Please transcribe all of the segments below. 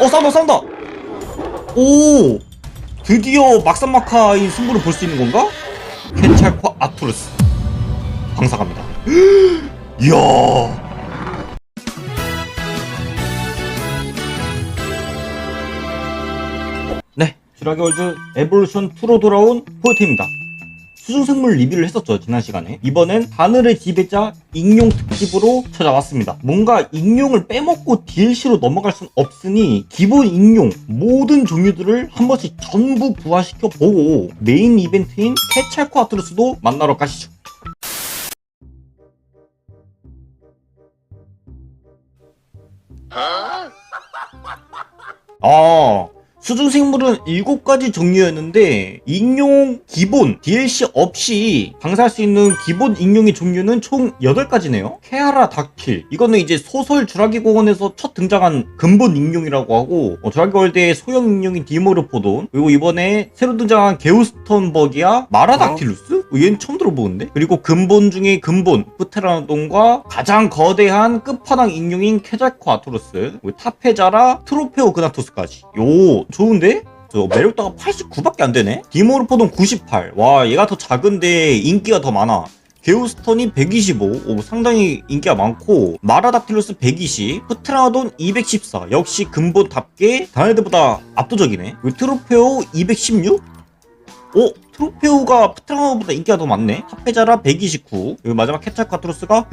어 싸운다 싸운다 오 드디어 막상막하인 승부를 볼 수 있는 건가? 케찰코 아투르스. 방사갑니다. 이야. 네 쥬라기 월드 에볼루션 2로 돌아온 포요테입니다 수중생물 리뷰를 했었죠 지난 시간에. 이번엔 하늘의 지배자 익룡 특집으로 찾아왔습니다. 뭔가 익룡을 빼먹고 DLC로 넘어갈 순 없으니 기본 익룡 모든 종류들을 한 번씩 전부 부화시켜 보고 메인 이벤트인 케찰코 아트루스도 만나러 가시죠. 아 수중생물은 7가지 종류였는데 익룡 기본 DLC 없이 방사할 수 있는 기본 익룡의 종류는 총 8가지네요 케아라 닥킬 이거는 이제 소설 주라기 공원에서 첫 등장한 근본 익룡이라고 하고 어, 주라기 월드의 소형 익룡인 디모르포돈 그리고 이번에 새로 등장한 게우스턴 버기야 마라닥틸루스? 어, 얘는 처음 들어보는데 그리고 근본 중에 근본 프테라노돈과 가장 거대한 끝판왕 익룡인 케잘코 아토르스 그리고 타페자라 트로페오 그나토스까지 요 좋은데? 저 매력도가 89밖에 안 되네? 디모르포돈 98. 와, 얘가 더 작은데 인기가 더 많아. 게우스턴이 125, 오, 상당히 인기가 많고 마라닥틸루스 120, 프트라돈 214 역시 근본답게 다른 애들보다 압도적이네 트로페오 216? 오? 트로페오가 프트라노보다 인기가 더 많네. 타페자라 129 그리고 마지막 케찰카트로스가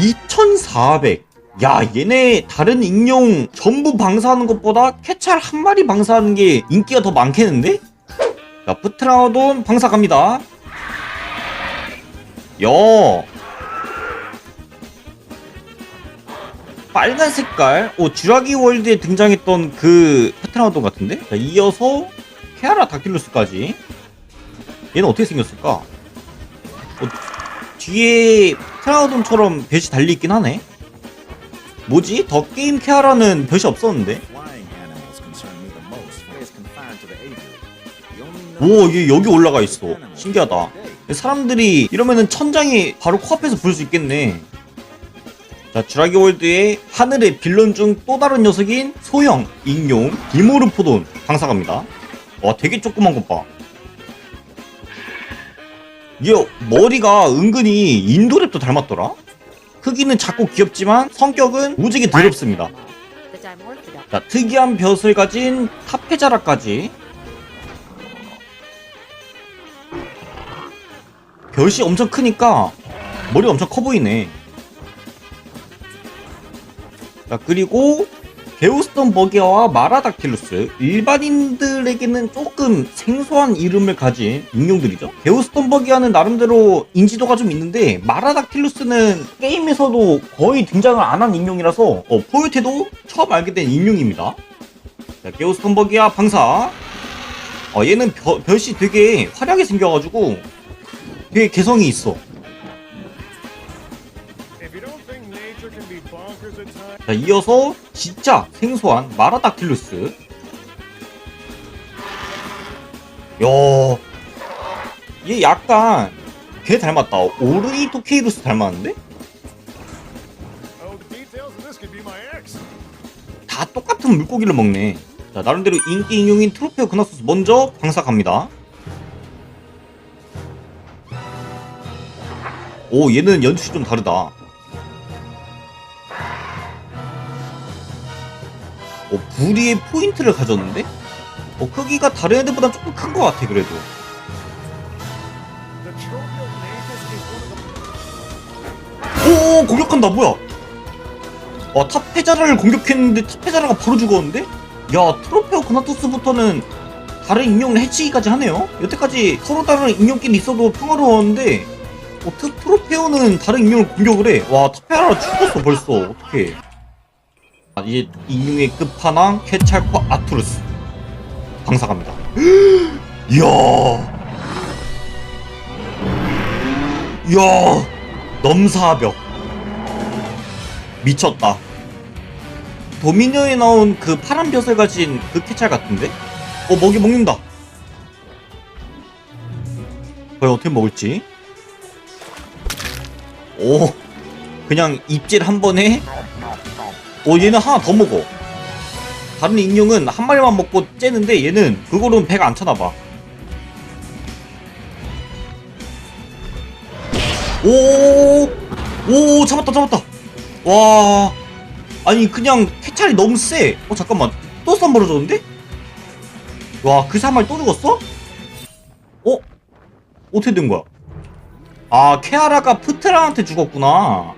2400 야 얘네 다른 익룡 전부 방사하는 것보다 캐찰 한 마리 방사하는 게 인기가 더 많겠는데? 자 프트라우돈 방사 갑니다. 야 빨간 색깔. 오 쥬라기 월드에 등장했던 그 프트라우돈 같은데? 자 이어서 케아라 닥틸루스까지 얘는 어떻게 생겼을까? 어, 뒤에 프트라우돈처럼 볕이 달려있긴 하네 뭐지? 더 게임 케어라는 볕이 없었는데? 오, 얘 여기 올라가 있어. 신기하다. 사람들이 이러면은 천장이 바로 코앞에서 볼 수 있겠네. 자, 주라기 월드의 하늘의 빌런 중 또 다른 녀석인 소형, 익룡, 디모르포돈 방사갑니다. 와, 되게 조그만 것 봐. 얘 머리가 은근히 인도랩도 닮았더라? 크기는 작고 귀엽지만 성격은 무지개 dimorphida. 자, 특이한 벼슬 가진 카페자라까지 벼이 엄청 크니까 머리가 엄청 커 보이네. 자, 그리고 게우스턴 버기어와 마라닥틸루스 일반인들에게는 조금 생소한 이름을 가진 익룡들이죠. 게우스턴 버기어는 나름대로 인지도가 좀 있는데 마라닥틸루스는 게임에서도 거의 등장을 안한 익룡이라서 어, 포요테도 처음 알게 된 익룡입니다. 자, 게우스턴 버기어 방사. 어, 얘는 벼, 벼이 되게 화려하게 생겨가지고 되게 개성이 있어. 자, 이어서 진짜 생소한 마라닥틸루스. 야, 얘 약간 걔 닮았다. 오르이토케이루스 닮았는데? oh. 다 똑같은 물고기를 먹네. 자, 나름대로 인기 인용인 트로페오 그나소스 먼저 방사 갑니다. 오, 얘는 연출이 좀 다르다. 어, 부리의 포인트를 가졌는데? 어, 크기가 다른 애들보다 조금 큰 것 같아, 그래도. 오, 공격한다, 뭐야? 와, 타페자라를 공격했는데 타페자라가 바로 죽었는데? 야, 트로페오 그나토스부터는 다른 인형을 해치기까지 하네요? 여태까지 서로 다른 인형끼리 있어도 평화로웠는데, 어, 트, 트로페오는 다른 인형을 공격을 해. 와, 타페자라 죽었어, 벌써. 어떡해. 아, 이제 인형의 끝판왕, 케찰코 아투르스. 방사 갑니다. 이야. 이야. 넘사벽. 미쳤다. 도미니언에 나온 그 파란 벼슬 가진 그 캐찰 같은데? 어, 먹이 먹는다. 과연 어떻게 먹을지? 오, 그냥 입질 한 번에? 오, 얘는 하나 더 먹어. 다른 인형은 한 마리만 먹고 째는데 얘는 그거로는 배가 안 차나봐. 오, 오, 잡았다, 잡았다. 와, 아니 그냥 캐찰이 너무 세. 어 잠깐만, 또 쌈버려졌는데? 와, 그 사마리 또 죽었어? 어? 어떻게 된 거야? 아, 케아라가 푸트라한테 죽었구나.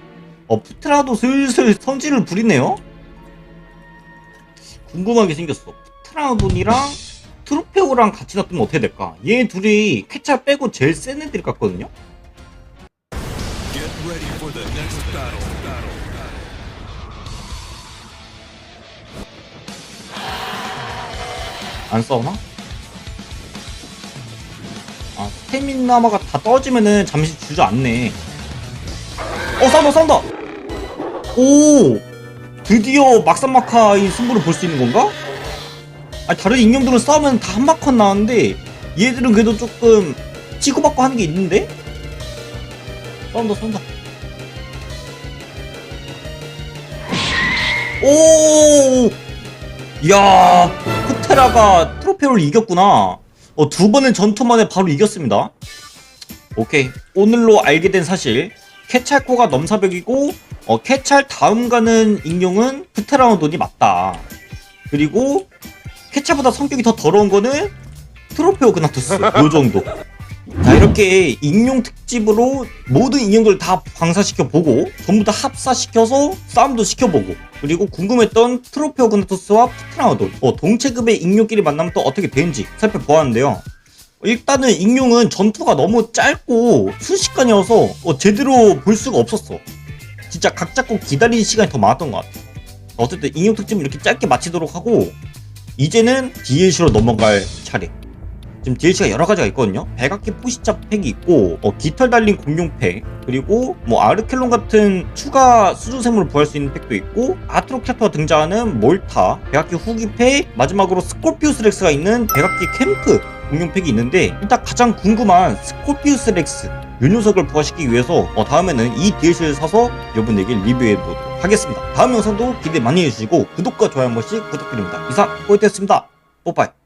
어, 푸트라도 슬슬 성질을 부리네요? 궁금하게 생겼어. 푸트라돈이랑 트로페오랑 같이 놔두면 어떻게 될까? 얘 둘이 캐찰 빼고 제일 센 애들 같거든요? 안 싸우나? 아, 스태미나마가 다 떨어지면은 잠시 주저앉네. 어, 싸운다, 싸운다! 오! 드디어 막상막하인 승부를 볼 수 있는 건가? 아니, 다른 인형들은 싸우면 다 한바컷 나왔는데, 얘들은 그래도 조금 치고받고 하는 게 있는데? 싸운다, 싸운다. 오! 이야, 코테라가 트로페오를 이겼구나. 어, 두 번의 전투 만에 바로 이겼습니다. 오케이. 오늘로 알게 된 사실. 캐찰코가 넘사벽이고, 어, 캐찰 다음 가는 인용은 프테라노돈이 맞다. 그리고, 캐찰보다 성격이 더 더러운 거는 트로페오 그나투스. 요 정도. 자, 이렇게 인용 특집으로 모든 인형들 다 방사시켜 보고, 전부 다 합사시켜서 싸움도 시켜보고, 그리고 궁금했던 트로페오 그나투스와 프트라노돈, 어, 동체급의 인용끼리 만나면 또 어떻게 되는지 살펴보았는데요. 일단은 인용은 전투가 너무 짧고 순식간이어서 어, 제대로 볼 수가 없었어. 진짜 각 잡고 기다리는 시간이 더 많았던 것 같아. 어쨌든 인용 특집 이렇게 짧게 마치도록 하고 이제는 DLC로 넘어갈 차례. 지금 DLC가 여러 가지가 있거든요. 백악기 포시자 팩이 있고, 어, 깃털 달린 공룡 팩, 그리고 뭐 아르켈론 같은 추가 수중 생물을 구할 수 있는 팩도 있고, 아트로캐터가 등장하는 몰타, 백악기 후기 팩, 마지막으로 스콜피우스 렉스가 있는 백악기 캠프 공룡 팩이 있는데, 일단 가장 궁금한 스콜피우스 렉스 요 녀석을 부활시키기 위해서 어, 다음에는 이 DLC를 사서 여러분에게 리뷰해 보도록 하겠습니다. 다음 영상도 기대 많이 해주시고 구독과 좋아요 한 번씩 부탁드립니다. 이상 포인트였습니다. 뽀빠이.